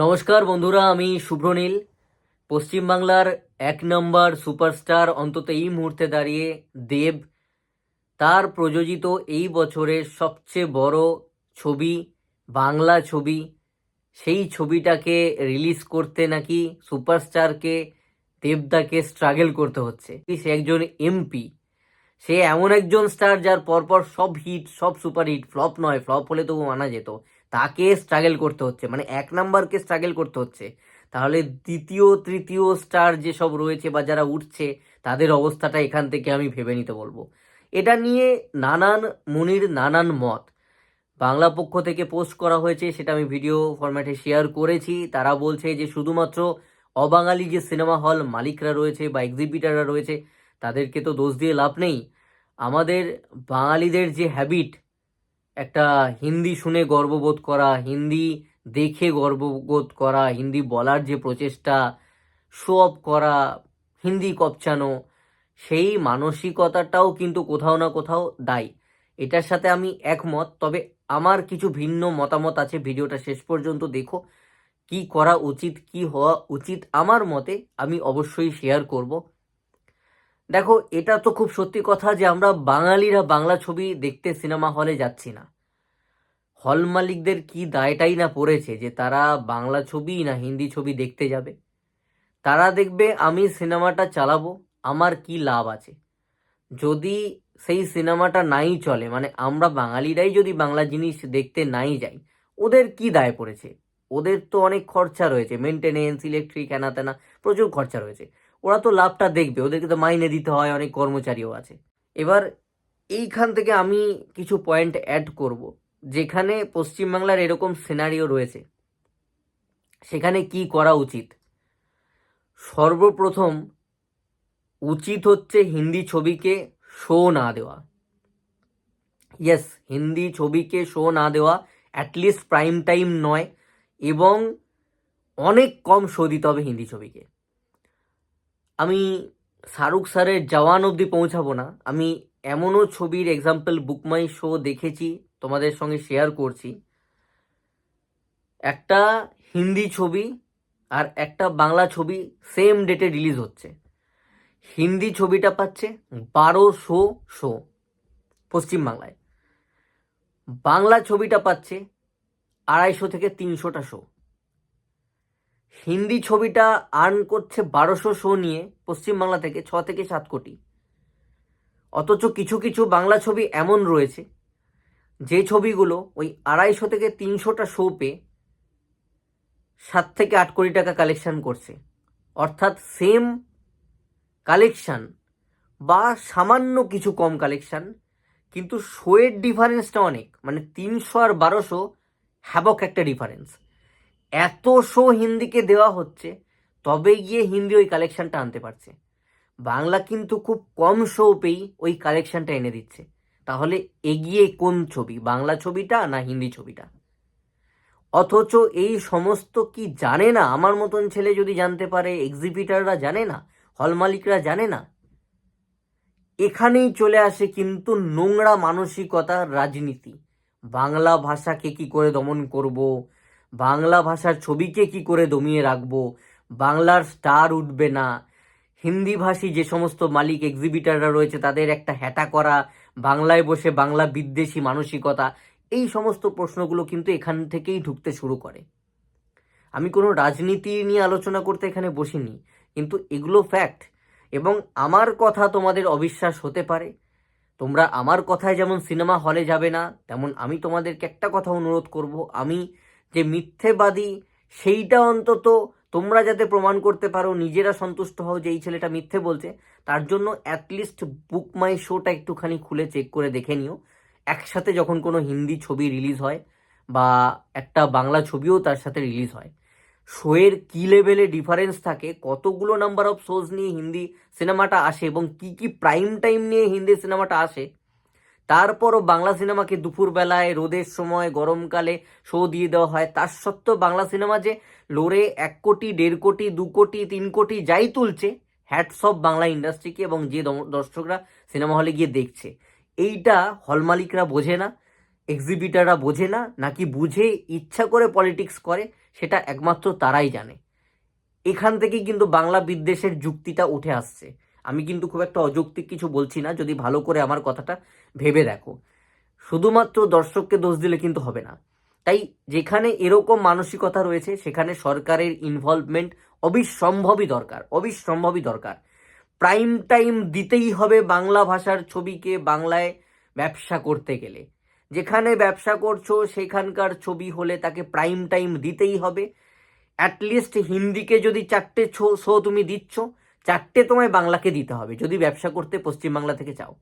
নমস্কার বন্ধুরা, আমি শুভ্রনীল। পশ্চিমবাংলার এক নম্বর সুপারস্টার অন্তত এই মুহূর্তে দাঁড়িয়ে দেব। তার প্রযোজিত এই বছরের সবচেয়ে বড় ছবি, বাংলা ছবি, সেই ছবিটাকে রিলিজ করতে নাকি সুপারস্টারকে দেবদাকে স্ট্রাগল করতে হচ্ছে। সে একজন এমপি সে এমন একজন স্টার যার পরপর সব হিট সব সুপার হিট ফ্লপ নয় ফ্লপ হলে তবু মানা যেত। তাকে স্ট্রাগল করতে হচ্ছে মানে এক নাম্বারকে স্ট্রাগল করতে হচ্ছে। তাহলে দ্বিতীয়, তৃতীয় স্টার যেসব রয়েছে বা যারা উঠছে, তাদের অবস্থাটা এখান থেকে আমি ভেবে নিতে বলব। এটা নিয়ে নানান, মুনির নানান মত। বাংলা পক্ষ থেকে পোস্ট করা হয়েছে, সেটা আমি ভিডিও ফরম্যাটে শেয়ার করেছি। তারা বলছে যে শুধুমাত্র অবাঙালি যে সিনেমা হল মালিকরা রয়েছে বা এক্সিবিটাররা রয়েছে, তাদেরকে তো দোষ দিয়ে লাভ নেই। আমাদের বাঙালিদের যে হ্যাবিট একটা হিন্দি শুনে গর্ববোধ করা, হিন্দি দেখে গর্ববোধ করা, হিন্দি বলার যে প্রচেষ্টা শো অফ করা, হিন্দি কপচানো, সেই মানসিকতাটাও কিন্তু কোথাও না কোথাও দায়ী। এটার সাথে আমি একমত, তবে আমার কিছু ভিন্ন মতামত আছে, ভিডিওটা শেষ পর্যন্ত দেখো। কি করা উচিত, কি হওয়া উচিত, আমার মতে আমি অবশ্যই শেয়ার করব। দেখো, এটা তো খুব সত্যি কথা যে আমরা বাঙালিরা বাংলা ছবি দেখতে সিনেমা হলে যাচ্ছি না। হল মালিকদের কি দায়টাই না পড়েছে যে তারা বাংলা ছবি না হিন্দি ছবি দেখতে যাবে? তারা দেখবে, আমি সিনেমাটা চালাবো, আমার কি লাভ আছে? যদি সেই সিনেমাটা নাই চলে মানে আমরা বাঙালিরাই যদি বাংলা জিনিস দেখতে নাই যাই, ওদের কি দায় পড়েছে? ওদের তো অনেক খরচা রয়েছে মেনটেনেন্স ইলেকট্রিক হ্যানা তেনা প্রচুর খরচা রয়েছে। ওরা তো লাভটা দেখবে, ওদেরকে তো মাইনে দিতে হয়, অনেক কর্মচারীও আছে। এবার এইখান থেকে আমি কিছু পয়েন্ট অ্যাড করব, যেখানে পশ্চিমবাংলার এরকম সিনারিও রয়েছে। সেখানে কি করা উচিত? সর্বপ্রথম উচিত হচ্ছে হিন্দি ছবিকে শো না দেওয়া। ইয়েস হিন্দি ছবিকে শো না দেওয়া অ্যাটলিস্ট প্রাইম টাইম নয়, এবং অনেক কম শো দিতে হবে হিন্দি ছবিকে। আমি শাহরুখ স্যারের জওয়ান অবধি পৌঁছাবো না। আমি এমনও ছবির এক্সাম্পল বুকমাই শো দেখেছি, তোমাদের সঙ্গে শেয়ার করছি। একটা হিন্দি ছবি আর একটা বাংলা ছবি সেম ডেটে রিলিজ হচ্ছে। হিন্দি ছবিটা পাচ্ছে বারোশো শো, পশ্চিমবাংলায়। বাংলা ছবিটা পাচ্ছে আড়াইশো থেকে তিনশোটা শো। হিন্দি ছবিটা আর্ন করছে বারোশো শো নিয়ে পশ্চিমবাংলা থেকে ছ থেকে সাত কোটি। অথচ কিছু কিছু বাংলা ছবি এমন রয়েছে, যে ছবিগুলো ওই আড়াইশো থেকে তিনশোটা শো পেয়ে সাত থেকে আট কোটি টাকা কালেকশন করছে। অর্থাৎ সেম কালেকশান বা সামান্য কিছু কম কালেকশান কিন্তু শোয়ের ডিফারেন্সটা অনেক। মানে তিনশো আর বারোশো হ্যাবক একটা ডিফারেন্স এত শো হিন্দিকে দেওয়া হচ্ছে, তবে গিয়ে হিন্দি ওই কালেকশনটা আনতে পারছে। বাংলা কিন্তু খুব কম শো পেয়েই ওই কালেকশনটা এনে দিচ্ছে। তাহলে এগিয়ে কোন ছবি, বাংলা ছবিটা না হিন্দি ছবিটা? অথচ এই সমস্ত কি জানে না? আমার মতন ছেলে যদি জানতে পারে এক্সিবিটাররা জানে না হল মালিকরা জানে না? এখানেই চলে আসে কিন্তু নোংরা মানসিকতার রাজনীতি। বাংলা ভাষাকে কি করে দমন করব? বাংলা ভাষার ছবিকে কি করে দমিয়ে রাখব? বাংলার স্টার উঠবে না। হিন্দি ভাষী যে সমস্ত মালিক এক্সিবিটাররা রয়েছে, তাদের একটা হ্যাটা করা, বাংলায় বসে বাংলা বিদ্বেষী মানসিকতা, এই সমস্ত প্রশ্নগুলো কিন্তু এখান থেকেই ঢুকতে শুরু করে। আমি কোনো রাজনীতি নিয়ে আলোচনা করতে এখানে বসিনি, কিন্তু এগুলো ফ্যাক্ট এবং আমার কথা তোমাদের অবিশ্বাস হতে পারে। তোমরা আমার কথায় যেমন সিনেমা হলে যাবে না, তেমন আমি তোমাদেরকে একটা কথা অনুরোধ করব। আমি যে মিথ্যেবাদী, সেইটা অন্তত তোমরা যাতে প্রমাণ করতে পারো, নিজেরা সন্তুষ্ট হও যে এই ছেলেটা মিথ্যে বলছে, তার জন্য অ্যাটলিস্ট বুক মাই শোটা একটুখানি খুলে চেক করে দেখে নিও। একসাথে যখন কোনো হিন্দি ছবি রিলিজ হয় বা একটা বাংলা ছবিও তার সাথে রিলিজ হয়। শোয়ের কি লেভেলে ডিফারেন্স থাকে, কতগুলো নাম্বার অফ শোজ নিয়ে হিন্দি সিনেমাটা আসে এবং কি কি প্রাইম টাইম নিয়ে হিন্দি সিনেমাটা আসে তারপরও বাংলা সিনেমাকে দুপুরবেলায়, রোদের সময়, গরমকালে শো দিয়ে দেওয়া হয়। তার সত্ত্বেও বাংলা সিনেমা যে লোরে এক কোটি, দেড় কোটি, দু কোটি, তিন কোটি যাই তুলছে হ্যাটস অফ বাংলা ইন্ডাস্ট্রিকে এবং যে দর্শকরা সিনেমা হলে গিয়ে দেখছে। এইটা হল মালিকরা বোঝে না এক্সিবিটাররা বোঝে না, নাকি বুঝে, ইচ্ছা করে পলিটিক্স করে, সেটা একমাত্র তারাই জানে। এখান থেকেই কিন্তু বাংলা বিদ্বেষের যুক্তিটা উঠে আসছে। আমি কিন্তু খুব একটা অযৌক্তিক কিছু বলছি না, যদি ভালো করে আমার কথাটা ভেবে দেখো। শুধুমাত্র দর্শককে দোষ দিলে কিন্তু হবে না। তাই যেখানে এরকম মানসিকতা রয়েছে, সেখানে সরকারের ইনভলভমেন্ট অবিসম্ভবই দরকার অবিসম্ভবই দরকার। প্রাইম টাইম দিতেই হবে বাংলা ভাষার ছবিকে বাংলায় ব্যবসা করতে গেলে। যেখানে ব্যবসা করছ, সেখানকার ছবি হলে তাকে প্রাইম টাইম দিতেই হবে। অ্যাটলিস্ট হিন্দিকে যদি চারটে শো তুমি দিচ্ছ চারটে তোমায় বাংলাকে দিতে হবে, যদি ব্যবসা করতে পশ্চিমবাংলা থেকে চাও।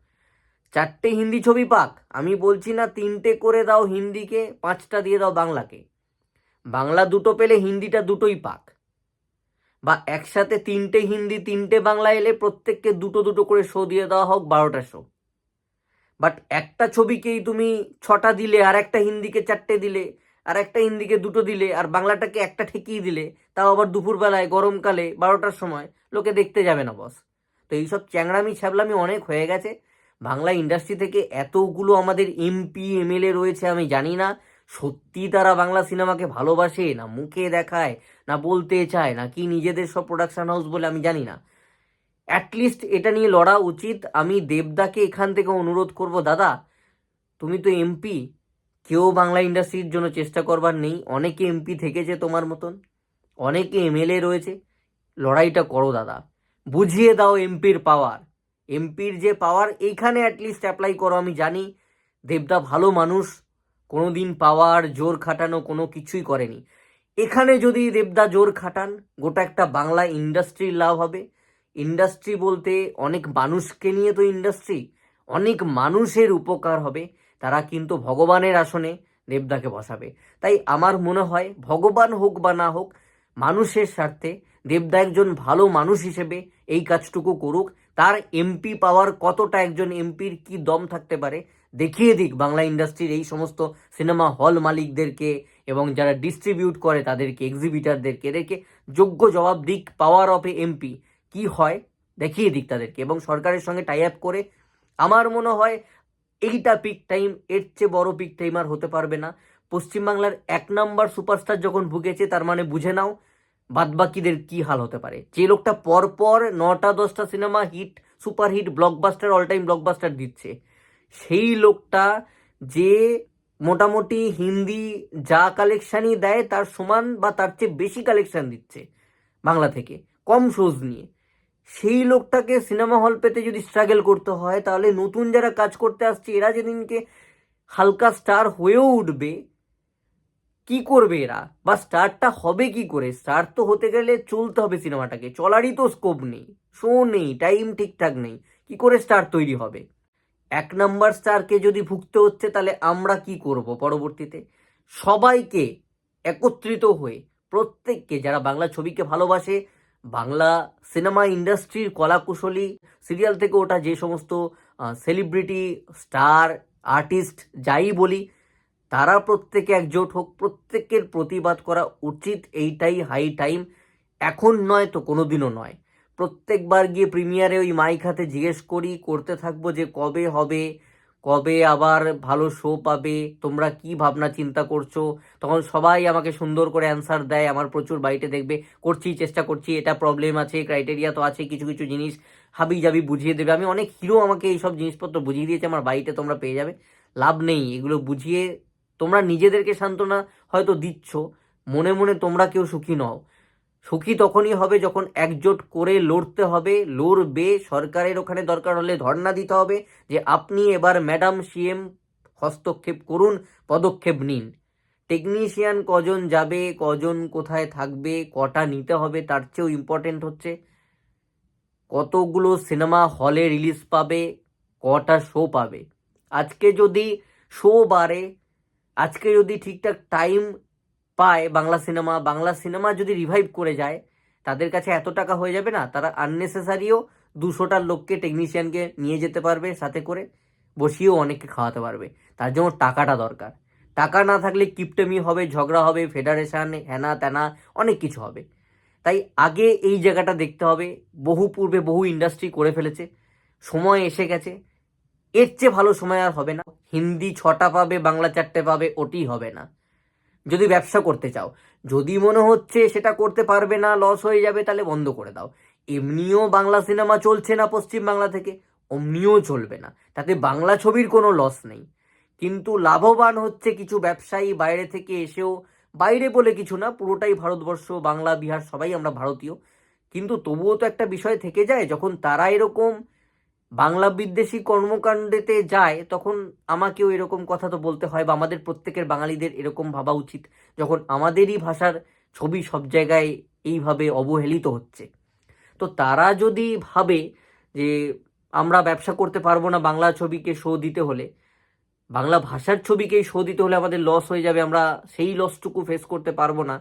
চারটে হিন্দি ছবি পাক, আমি বলছি না তিনটে করে দাও হিন্দিকে, পাঁচটা দিয়ে দাও বাংলাকে। বাংলা দুটো পেলে হিন্দিটা দুটোই পাক। বা একসাথে তিনটে হিন্দি, তিনটে বাংলা এলে প্রত্যেককে দুটো দুটো করে শো দিয়ে দেওয়া হোক, বারোটা শো বাট একটা ছবিকেই তুমি ছটা দিলে, আর একটা হিন্দিকে চারটে দিলে আর একটা হিন্দিকে দুটো দিলে, আর বাংলাটাকে একটা ঠেকিয়ে দিলে, তাও আবার দুপুরবেলায়, গরমকালে, বারোটার সময়, লোকে দেখতে যাবে না বস তো এইসব চ্যাংড়ামি ছ্যাবলামি অনেক হয়ে গেছে। বাংলা ইন্ডাস্ট্রি থেকে এতগুলো আমাদের এমপি এমএলএ রয়েছে আমি জানি না। সত্যি তারা বাংলা সিনেমাকে ভালোবাসে, না মুখে দেখায়, না বলতে চায়, না কি নিজেদের সব প্রোডাকশন হাউস বলে আমি জানি না। অ্যাটলিস্ট এটা নিয়ে লড়া উচিত। আমি দেবদাকে এখান থেকে অনুরোধ করব, দাদা, তুমি তো এমপি কেউ বাংলা ইন্ডাস্ট্রির জন্য চেষ্টা করবার নেই। অনেকে এমপি থেকেছে তোমার মতন। অনেকে এমএলএ রয়েছে। লড়াইটা করো দাদা। বুঝিয়ে দাও এমপির পাওয়ার এমপির যে পাওয়ার এইখানে অ্যাটলিস্ট অ্যাপ্লাই করো। আমি জানি দেবদা ভালো মানুষ কোনো দিন পাওয়ার জোর খাটানো কোনো কিছুই করেনি। এখানে যদি দেবদা জোর খাটান, গোটা একটা বাংলা ইন্ডাস্ট্রির লাভ হবে। ইন্ডাস্ট্রি বলতে অনেক মানুষকে নিয়ে তো ইন্ডাস্ট্রি, অনেক মানুষের উপকার হবে। তারা কিন্তু ভগবানের আসনে দেবদাকে বসাবে। তাই আমার মনে হয় ভগবান হোক বা না হোক, মানুষের স্বার্থে দেবদা একজন ভালো মানুষ হিসেবে এই কাজটুকু করুক। তার এমপি পাওয়ার কতটা একজন এমপির কি দম থাকতে পারে, দেখিয়ে দিক বাংলা ইন্ডাস্ট্রির এই সমস্ত সিনেমা হল মালিকদেরকে এবং যারা ডিস্ট্রিবিউট করে তাদেরকে এক্সিবিটারদেরকে এদেরকে যোগ্য জবাব দিক পাওয়ার অফ এ এমপি কি হয়, দেখিয়ে দিক তাদেরকে এবং সরকারের সঙ্গে টাই আপ করে। আমার মনে হয় এইটা পিক টাইম এর চেয়ে বড় পিক টাইম আর হতে পারবে না। পশ্চিমবাংলার এক নাম্বার সুপারস্টার যখন ভুগেছে, তার মানে বুঝে নাও, বাদবাকিদের কি হাল হতে পারে। যে লোকটা পরপর নটা, দশটা cinema hit super hit blockbuster all time blockbuster দিচ্ছে। সেই লোকটা যে মোটামুটি হিন্দি যা কালেকশানই দেয়, তার সমান বা তার চেয়ে বেশি কালেকশন দিচ্ছে বাংলা থেকে। কম শোজ নিয়ে। সেই লোকটাকে সিনেমা হল পেতে যদি স্ট্রাগল করতে হয়, তাহলে নতুন যারা কাজ করতে আসছে, এরা যেদিনকে হালকা স্টার হয়েও উঠবে, কি করবে এরা? বা স্টারটা হবে কি করে? স্টার তো হতে গেলে চলতে হবে সিনেমাটাকে। চলারই তো স্কোপ নেই। শো নেই টাইম ঠিকঠাক নেই। কি করে স্টার তৈরি হবে? এক নাম্বার স্টারকে যদি ভুগতে হচ্ছে, তাহলে আমরা কি করব পরবর্তীতে? সবাইকে একত্রিত হয়ে, প্রত্যেককে যারা বাংলা ছবিকে ভালোবাসে বাংলা সিনেমা ইন্ডাস্ট্রির কলাকুশলী, সিরিয়াল থেকে ওটা যে সমস্ত সেলিব্রিটি স্টার আর্টিস্ট যাই বলি, তারা প্রত্যেকে একজোট হোক, প্রত্যেকের প্রতিবাদ করা উচিত এইটাই হাই টাইম এখন নয় তো, কোনোদিনও নয়। প্রত্যেকবার গিয়ে প্রিমিয়ারে ওই মাইক হাতে জিজ্ঞেস করি, করতে থাকব যে কবে হবে কবে আবার ভালো শো পাবে, তোমরা কি ভাবনা চিন্তা করছ? তখন সবাই আমাকে সুন্দর করে অ্যান্সার দেয়, আমার প্রচুর বাড়িতে দেখবে, করছি, চেষ্টা করছি, এটা প্রবলেম আছে ক্রাইটেরিয়া তো আছে, কিছু কিছু জিনিস হাবি জাবি বুঝিয়ে দেবে। আমি অনেক হিরো আমাকে এইসব জিনিসপত্র বুঝিয়ে দিয়েছে, আমার বাড়িতে তোমরা পেয়ে যাবে। লাভ নেই, এগুলো বুঝিয়ে তোমরা নিজেদেরকে সান্ত্বনা হয়তো দিচ্ছ, মনে মনে তোমরা কেউ সুখী নও। সুখী তখনই হবে যখন একজোট করে লড়তে হবে, লড়বে, সরকারের ওখানে দরকার হলে ধর্ণা দিতে হবে যে আপনি এবার ম্যাডাম, সিএম হস্তক্ষেপ করুন, পদক্ষেপ নিন। টেকনিশিয়ান কজন যাবে, কজন কোথায় থাকবে, কটা নিতে হবে তার চেয়েও ইম্পর্টেন্ট হচ্ছে। কতগুলো সিনেমা হলে রিলিজ পাবে, কটা শো পাবে। আজকে যদি শো বাড়ে, আজকে যদি ঠিকঠাক টাইম পায় বাংলা সিনেমা বাংলা সিনেমা যদি রিভাইভ করে যায়, তাদের কাছে এত টাকা হয়ে যাবে না, তারা আননেসেসারিও দুশোটার লোককে টেকনিশিয়ানকে নিয়ে যেতে পারবে, সাথে করে বসিয়েও অনেককে খাওয়াতে পারবে। তার জন্য টাকাটা দরকার। টাকা না থাকলে কিপটেমি হবে, ঝগড়া হবে ফেডারেশন হ্যানা ত্যানা অনেক কিছু হবে। তাই আগে এই জায়গাটা দেখতে হবে, বহু পূর্বে বহু ইন্ডাস্ট্রি করে ফেলেছে, সময় এসে গেছে। এর চেয়ে ভালো সময় আর হবে না। হিন্দি ছটা পাবে, বাংলা চারটে পাবে, ওটি হবে না। যদি ব্যবসা করতে চাও। যদি মনে হচ্ছে সেটা করতে পারবে না লস হয়ে যাবে, তাহলে বন্ধ করে দাও। এমনিও বাংলা সিনেমা চলছে না পশ্চিম বাংলা থেকে, অমনিও চলবে না। তাতে বাংলা ছবির কোনো লস নেই। কিন্তু লাভবান হচ্ছে কিছু ব্যবসায়ী বাইরে থেকে এসেও, বাইরে বলে কিছু না, পুরোটাই ভারতবর্ষ, বাংলা, বিহার, সবাই আমরা ভারতীয়। কিন্তু তবুও তো একটা বিষয় থেকে যায়, যখন তারা এরকম বাংলা বিদ্বেষী কর্মকাণ্ডেতে যায়, তখন আমাকেও এরকম কথা তো বলতে হয় বা আমাদের প্রত্যেকের বাঙালিদের এরকম ভাবা উচিত, যখন আমাদেরই ভাষার ছবি সব জায়গায় এইভাবে অবহেলিত হচ্ছে। তো তারা যদি ভাবে যে আমরা ব্যবসা করতে পারব না বাংলা ছবিকে শো দিতে হলে, বাংলা ভাষার ছবিকেই শো দিতে হলে আমাদের লস হয়ে যাবে, আমরা সেই লসটুকু ফেস করতে পারব না,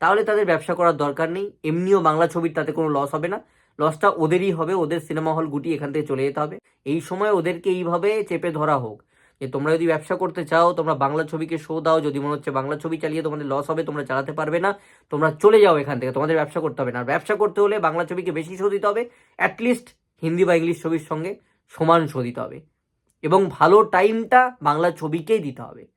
তাহলে তাদের ব্যবসা করার দরকার নেই। এমনিও বাংলা ছবির তাতে কোনো লস হবে না। লসটা ওদেরই হবে, ওদের সিনেমা হল গুটি এখান থেকে চলে যেতে হবে। এই সময় ওদেরকে এইভাবে চেপে ধরা হোক। যে তোমরা যদি ব্যবসা করতে চাও, তোমরা বাংলা ছবিকে শো দাও, যদি মনে হচ্ছে বাংলা ছবি চালিয়ে তোমাদের লস হবে, তোমরা চালাতে পারবে না, তোমরা চলে যাও এখান থেকে, তোমাদের ব্যবসা করতে হবে না। ব্যবসা করতে হলে বাংলা ছবিকে বেশি শো দিতে হবে অ্যাটলিস্ট হিন্দি বা ইংলিশ ছবির সঙ্গে সমান শো দিতে হবে। এবং ভালো টাইমটা বাংলা ছবিকেই দিতে হবে।